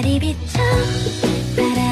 달이 비쳐 바람